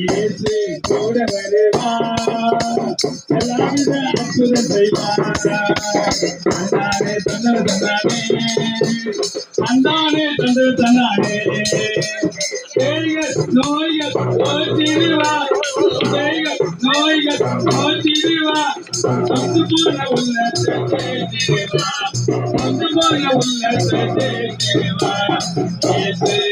இயேசு கூட வருவா எல்லாவித அற்புதம் செய்வார். அந்தானே தந்தர். தந்தானே அந்தானே தந்தர். தந்தானே பேய்கள் நோய்கள் போற்றிடுவார் பேய்கள் நோய்கள் போற்றிடுவார் வந்து போன உள்ளத்தை தேற்றிடுவார். வந்து போன உள்ளத்தை தேற்றிடுவார். இயேசு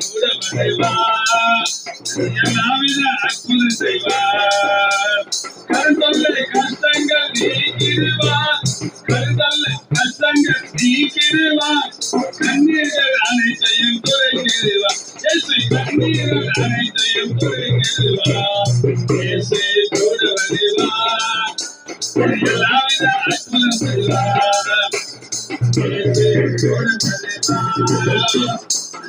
அற்புதம் செய்வார் தேவனை கஷ்டங்கள் நீக்கிடுவார் கருத்தொல்லை கஷ்டங்கள் நீக்கிடுவார் கண்ணீர்கள் அனைத்தையும் குறைக்கிடுவார் இயேசு கண்ணீர்கள் அனைத்தையும் குறைக்கிடுவார் இயேசு கூட வருவார் எல்லாவித அற்புதம் செய்வார் இயேசு கூட வருவார்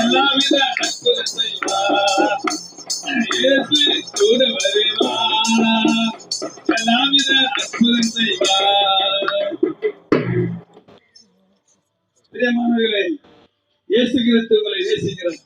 எல்லாவித பிரியமானவர்களே இயேசு கிறிஸ்து உங்களை நேசிக்கிறார்